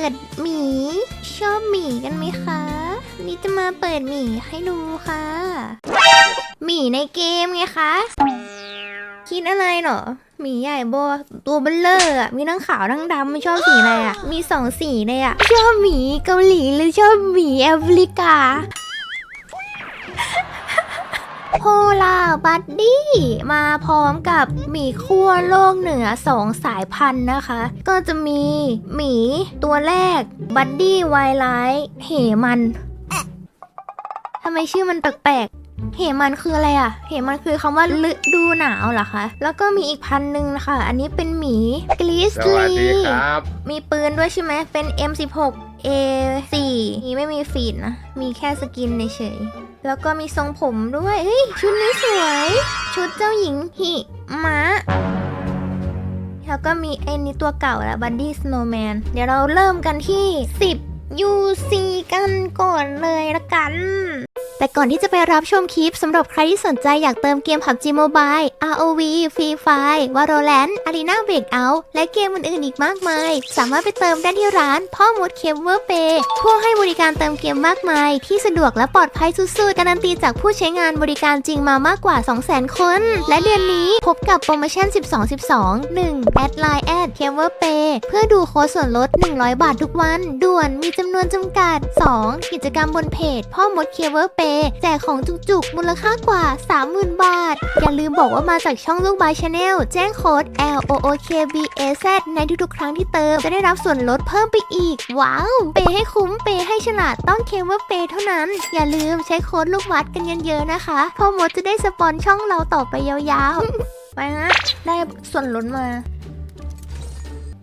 ปิดหมี ชอบหมีกันไหมคะ นี่จะมาเปิดหมีให้ดูค่ะ หมีในเกมไงคะ คิดอะไรเหรอหมีใหญ่โบตัวเบลเลอร์อะ มีทั้งขาวทั้งดำไม่ชอบสีอะไรอะมีสองสีเลยอะ ชอบหมีเกาหลีหรือชอบหมีแอฟริกา โพลาบัดดี้มาพร้อมกับหมีขั้วโลกเหนือสองสายพันธุ์นะคะ ก็จะมีหมีตัวแรกบัดดี้ไวไลท์เหมันทำไมชื่อมันแปลกๆเหมันคืออะไรอะเหมันคือคำว่าฤดูหนาวเหรอคะ แล้วก็มีอีกพันหนึ่งนะคะ อันนี้เป็นหมีกลิสสวัสลีดีครับมีปืนด้วยใช่ไหม เป็น M16 A4 นี่ไม่มีฟีดนะ มีแค่สกินเฉยๆ แล้วก็มีทรงผมด้วย เฮ้ย ชุดนี้สวย ชุดเจ้าหญิงหิมะ แล้วก็มีไอ้นี้ตัวเก่าและบัดดี้สโนว์แมน เดี๋ยวเราเริ่มกันที่ 10 UC กันก่อนเลยละกัน แต่ก่อนที่จะไปรับชมคลิปสำหรับใครที่สนใจอยากเติมเกม PUBG Mobile ROV Free Fire Valorant Arena Breakout และเกมอื่นๆอีกมากมาย สามารถไปเติมได้ที่ร้าน พ่อมดเคเวอร์เปผู้ให้บริการเติมเกมมากมาย ที่สะดวกและปลอดภัยสุดๆการันตีจากผู้ใช้งานบริการจริงมามากกว่า 200,000 คน และเดือนนี้พบกับโปรโมชั่น 12 12 1แอดไลน์แอดเคเวอร์เปเพื่อดูโค้ดส่วนลด 100 บาททุกวัน ด่วนมีจำนวนจำกัด 2 กิจกรรมบนเพจ พ่อมดเคเวอร์เปแจกของจุกๆ มูลค่ากว่า 30,000 บาท อย่าลืมบอกว่ามาจากช่องลูกบายชาแนลแจ้งโค้ด L O O K B A Z ในทุกๆ ครั้งที่เติม จะได้รับส่วนลดเพิ่มไปอีก ว้าว เปย์ให้คุ้มเปย์ให้ฉลาดต้องเคเวอร์เปเท่านั้น อย่าลืมใช้โค้ดลูกวัดกันเยอะๆนะคะพ่อมดจะได้สปอนช่องเราต่อไปยาวๆ ไปฮะได้ส่วนลดมา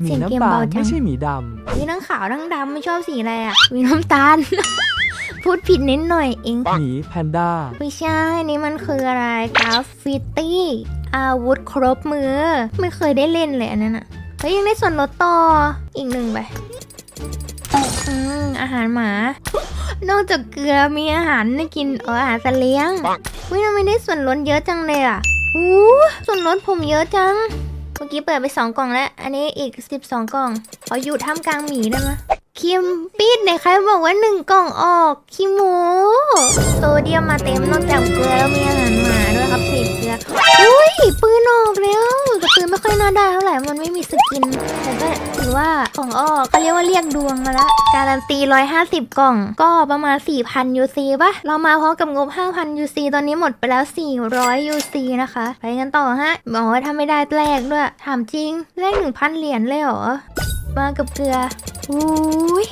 หมีเสียงเกมน้ำตาเบาลจังไม่ใช่หมีดมีทั้งขาวทั้งดำไม่ชอบสีอะไรอะมีน้ำตาล พูดผิดนิดหน่อยเองำหมีแพนด้า ไม่ใช่ นี่มันคืออะไรกราฟฟิตี้ อาวุธครบมือ ไม่เคยได้เล่นเลยอันนั้นอะเฮ้ยยังได้ส่วนลดต่อ อีกหนึ่งไปอืมอาหารหมา นอกจากเกลือมีอาหารให้กินเอออาหารสัตว์เลี้ยงเฮ้ยทำไมได้ส่วนลดเยอะจังเลยอะอู้ส่วนลดผมเยอะจัง เมื่อกี้เปิดไปสองกล่องแล้ว อันนี้อีก 12 กล่องขออยู่ท่ามกลางหมีได้ไหม คิมปิดไหนใครบอกว่าหนึ่งกล่องออกคิโมโซเดียมมาเต็มนอกจากเกลือแล้วมีอาหารหมาด้วยครับสีเกลืออุ้ยปืนออกแล้วแต่ปืนไม่ค่อยน่าได้เท่าไหร่มันไม่มีสกิน แต่ก็ถือว่าของออกก็เรียกว่าเรียกดวงมาละการันตี150กล่อง ก็ประมาณ4,000 UC ป่ะ เรามาพร้อมกับงบ5,000 UC ตอนนี้หมดไปแล้ว400 UC นะคะ ไปกันต่อฮะบอกว่าถ้าไม่ได้แลกด้วยถามจริงแลก1,000เหรียญเลยเหรอมากับเกลือ อุ้ย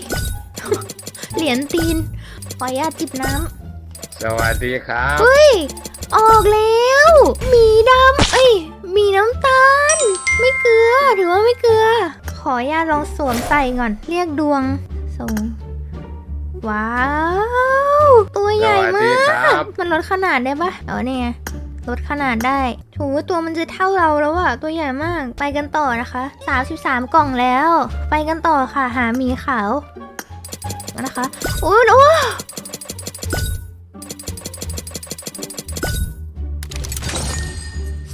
เหรียญตีนขออนุญาตจิบน้ำสวัสดีครับเฮ้ย ออกแล้วหมีดำเอ้ยหมีน้ำตาล ไม่เกลือ ถือว่าไม่เกลือ ขออนุญาตลองสวมใส่ก่อน เรียกดวงส่งว้าว ตัวใหญ่สวัสมาดีคกรับมันลดขนาดได้ปะเออเนี่ยไง ลดขนาดได้ถูตัวมันจะเท่าเราแล้วอะตัวใหญ่มาก ไปกันต่อนะคะ33กล่องแล้ว ไปกันต่อค่ะ หาหมีขาวมานะคะโอ้ยโอ้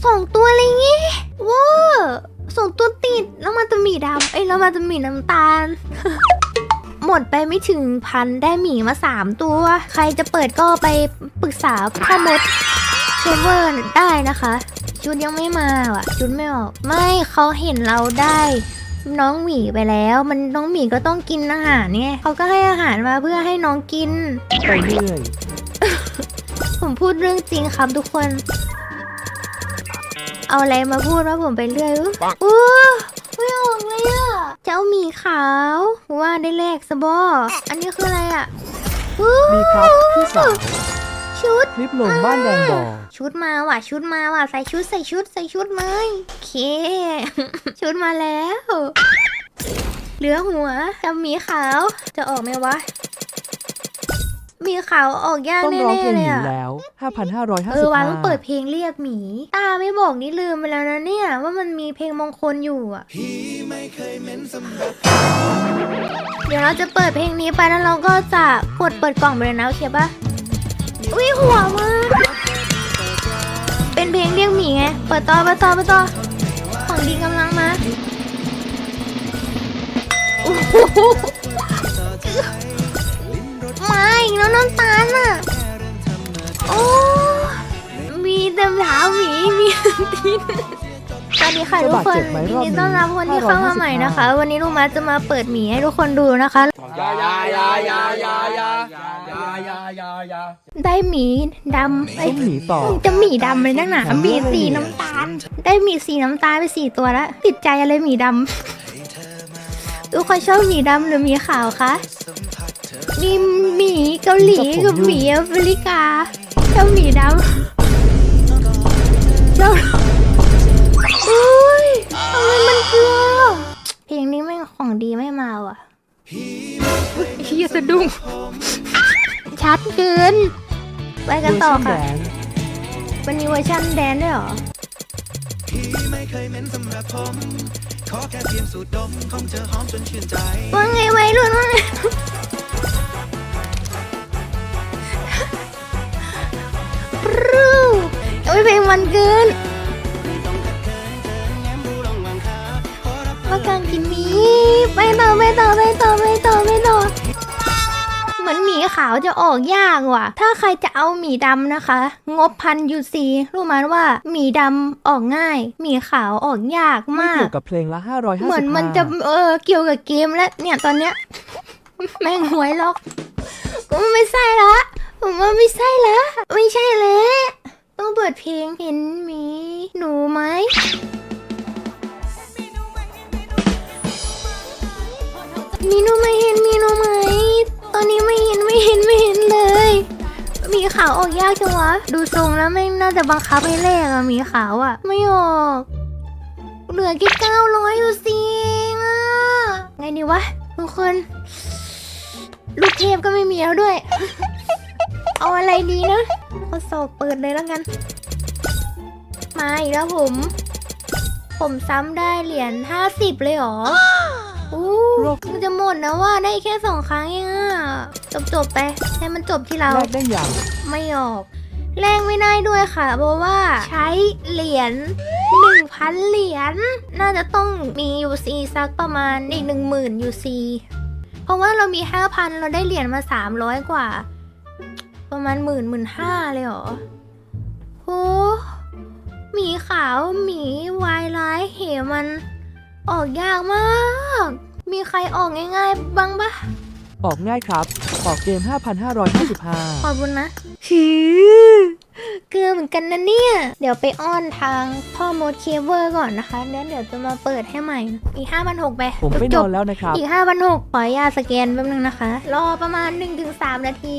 สองตัวเลยงี้ว้าวสองตัวติดแล้วมันจะหมีดำเอ้ยแล้วมันจะหมีน้ำตาล หมดไปไม่ถึงพันได้หมีมาสามตัว ใครจะเปิดก็ไปปรึกษาพ่อมด เคเวอร์ได้นะคะชุดยังไม่มาว่ะชุดไม่ออก ไม่เขาเห็นเราได้น้องหมีไปแล้ว มันน้องหมีก็ต้องกินอาหารเนี่ยเขาก็ให้อาหารมาเพื่อให้น้องกินไปเรื่อยผมพูดเรื่องจริงครับทุกคน เอาอะไรมาพูดว่าผมไปเรื่อยอุ๊ยอู้ไม่ออกเลยอะเจ้าหมีขาวว่าได้แลกสบออันนี้คืออะไรอะอู้มีครับพี่สาว ชุด คลิปลงบ้านแดงบ่อชุดมาว่ะ ชุดมาว่ะ ใส่ชุดใส่ชุดใส่ชุดเลยโอเค ชุดมาแล้ว เหลือหัวกับหมีขาว จะออกไหมวะหมีขาวออกยากต้องแน่ร้องเพลงๆหเลยมีอะแล้ว เออวันต้องเปิด5,555เพลงเรียกหมี ตาไม่บอกนี่ลืมไปแล้วนะเนี่ย ว่ามันมีเพลงมงคลอยู่อะเดี๋ยวเราจะเปิดเพลงนี้ไปแล้วเราก็จะกดเปิดกล่องไปเลยนะโอเคปะ อุ้ยหัวมึงเป็นเพลงเรียกหมีไง เปิดต่อเปิดต่อเปิดต่อของดีกำลังมาไอ้โหมาอีกแล้วน้ำตาลอะ โอ้ มีแต่หาหมีมีตีนสวัสดีค่ะทุกคนยินดีต้อนรับคนที่เข้ามาใหม่นะคะ วันนี้ลูกมาจะมาเปิดหมีให้ทุกคนดูนะคะ ยายายายายายายายายายาได้หมีดำไอ้ต้องหนีต่อมึงจะหมีดำเลยนักหนาหาหมีไม่สีดีน้ำตาล ได้หมีสีน้ำตาลไปสี่ตัวแล้วติดใจอะไรหมีดำทุกคนชอบหมีดำหรือหมีขาวคะมีหมีเกาหลีกับหมีแอฟริกาชอบหมีดำชอบอุ้ยทำไมมันเกลือเพลงนี้แม่งของดีไม่มาว่ะอุ๊ย เฮียสะดุ้งชัดเกิน ไปกันต่อค่ะเวอร์ชันแดนซ์มันมีเวอร์ชันแดนด้วยเหรอ ว่าไงวัยรุ่นว่าไงปรูโอ้ยเพลงมันเกิน มาการกินหมีไปต่อไปต่อไปต่อไปต่อไปต่อเหมือนหมีขาวจะออกยากว่ะ ถ้าใครจะเอาหมีดำนะคะ งบพันยูซีรู้ไหมว่าหมีดำออกง่าย หมีขาวออกยากไม่มาเกี่กยวกับเพลงละ555เหมือนมันจะเออเกี่ยวกับเกมแล้วเนี่ยตอนเนี้ยแม่งหวยล็อกก็ไม่ใช่ละผมว่าไม่ใช่ละไม่ใช่แล้วต้องเปิดเพลงเห็นหมีหนูไหม มีหนูไหมเห็นมีหนูไหมตอนนี้ไม่เห็นไม่เห็นไม่เห็นเลย มีขาวออกยากจังวะ ดูทรงแล้วไม่งน่าจะบังคับให้แลกอะมีขาวอะไม่ออก เหลือแค่เก้าร้อยอยู่สิอะไงดีวะทุกคนลูกเทพก็ไม่มีแล้วด้วย เอาอะไรดีนะข้อสอบเปิดเลยแล้วกัน มาอีกแล้วผม ผมซ้ำได้เหรียญห้าสิบเลยหรอ อู้มันจะหมดนะว่าได้แค่สองครั้งเองอะจบจบๆไป ให้มันจบที่เรา แลกได้อย่างไม่ออกแลกไม่ได้ด้วยค่ะ เพราะว่าใช้เหรียญหนึ่งพันเหรียญ น่าจะต้องมี UC สักประมาณอีกหนึ่งหมื่น UC เพราะว่าเรามีห้าพันเราได้เหรียญมาสามร้อยกว่า ประมาณหมื่นหมื่นห้าเลยเหรอโหหมีขาวหมีวายร้ายเหมัน ออกยากมาก มีใครออกง่ายๆบ้างปะออกง่ายครับ ออกเกม 5,555ขอบคุณนะฮือ เกลือเหมือนกันนะเนี่ย เดี๋ยวไปอ้อนทางพ่อมดเคเวอร์ก่อนนะคะแล้วเดี๋ยวจะมาเปิดให้ใหม่ อีกห้าพันหกไปผมไปนจอบนแล้วนะครับๆอีกห้าพันหกขออนุญาตสแกนแป๊บนึงนะคะ รอประมาณ 1-3 นาที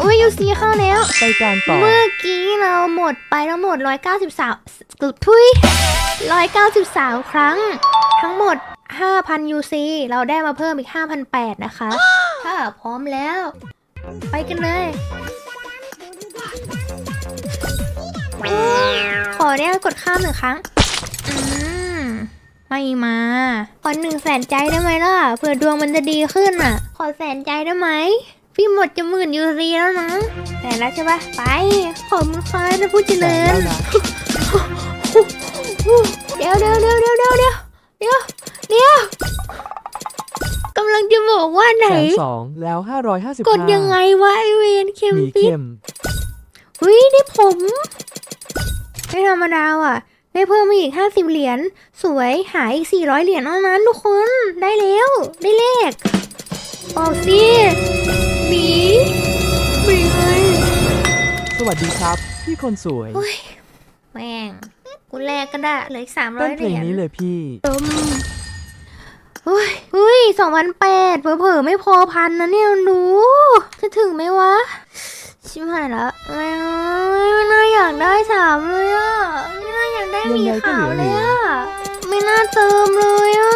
อุ้ยยูซีเข้าแล้วไปการต่อ เมื่อกี้เราหมดไปทั้งหมด 193กึบทุย193 ครั้ง ทั้งหมด 5,000 UC เราได้มาเพิ่มอีก 5,800 นะคะ ถ้าพร้อมแล้ว ไปกันเลย เนี่ยกดข้ามหนึ่งครั้ง อืม ไม่มาขอหนึ่งแสนใจได้ไหมล่ะ เผื่อดวงมันจะดีขึ้นอะ ขอแสนใจได้ไหม พี่หมดจะหมื่นยูซีแล้วนะ แสนแล้วใช่ปะไป ขอบคุณค่ะท่านผู้เจริญเดี๋ยวเดี๋ยวเดี๋ยวเดี๋ยวเดี๋ยวเดี๋ยวเดี๋ยวเดี๋ยวกำลังจะบอกว่าไหน แสนสองแล้ว555กดยังไงวะไอเวนเคมหมีปิดเข้มเฮ้ยได้ผม ไม่ธรรมดาว่ะ ได้เพิ่มมาอีก50เหรียญ สวยหาอีก400เหรียญเท่านั้นทุกคน ได้แล้ว ได้เลข ออกสิหมีหมีไงสวัสดีครับ พี่คนสวย แม่ง กูแลกก็ได้เหลืออีก300เต้นเหเพลรีงยญนี้เลยพี่ ตึมเฮ้ยเฮ้ยสองพันแปดเผลอๆไม่พอพันนะเนี่ยดู จะถึงไหมวะ ชิบหายละไม่ไม่น่าอยากได้สามเลยอะไม่น่าอยากได้หมียังไงก็ขาวเหลืเลอยอะไม่น่าเติมเลยอะ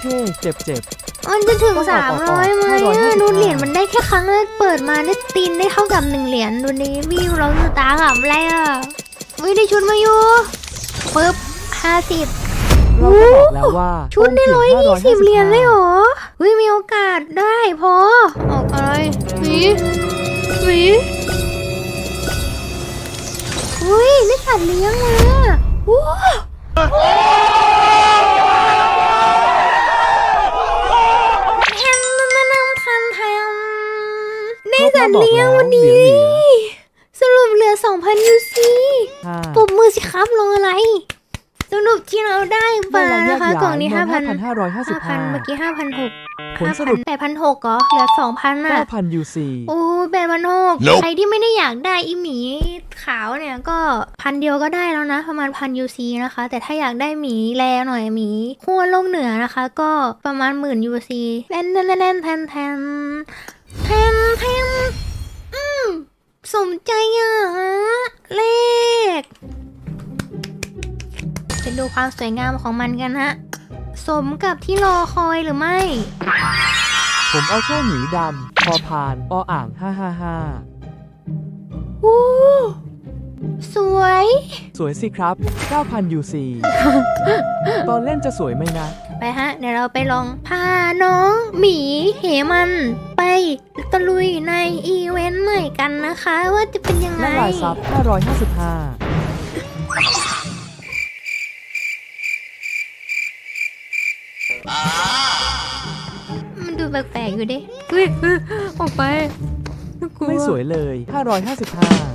เท่ๆเจ็บมันจะถึงต้องอสาอกมออกร้อยไหม555อะดูเหรียญมันได้แค่ครั้งแรกเปิดมาได้ตีนได้เท่ากับหนึ่งเหรียญดูนี้วิวเราสตาร์กับอะไรอะวิได้ชุดมาอยู่ปึ๊บห้าสิบๆเราก็บอกแล้วว่าชุดได้ต้ร้อยนยี่พีสิบ555เหรียญเลยเหรอเฮ้ยมีโอกาสได้พอออกอะไรหวีห วีเฮ้ยได้สัตว์เลี้ยงมาว้าแฮมมันนำคันแฮมได้สัสัตว์เลี้ยงวันนี้ สรุปเหลือ2,000 UC ห้าปรบมือสิครับรออะไรส รุปที่เราได้มานะคะกล่องนี้5,000 5,555 5,000เมื่อกี้5,600ผลสรุป5,000 8,600เหรอเหลือ2,000อะ9,000 UC โอ้แปดพันหกใครที่ไม่ได้อยากได้อีหมีขาวเนี่ยก็พันเดียวก็ได้แล้วนะ ประมาณพันยูซีนะคะ แต่ถ้าอยากได้หมีแลหน่อยหมีขั้วโลกเหนือนะคะ ก็ประมาณหมื่นยูซีแทนแทนแทนแทนแทนแทน ดูความสวยงามของมันกันฮะ สมกับที่รอคอยหรือไม่ ผมเอาแค่หมีดำพอพานออ่าง555อู้สวย สวยสิครับ 9,000 UC ตอนเล่นจะสวยไหมนะ ไปฮะ เดี๋ยวเราไปลองพาน้องหมีเหมัน ไปตะลุยในอีเวนต์ใหม่กันนะคะ ว่าจะเป็นยังไง และลายซับ555 มันดู แปลกๆอยู่ดิเฮ้ยเฮ้ยออกไปกลัว ไม่สวยเลย 555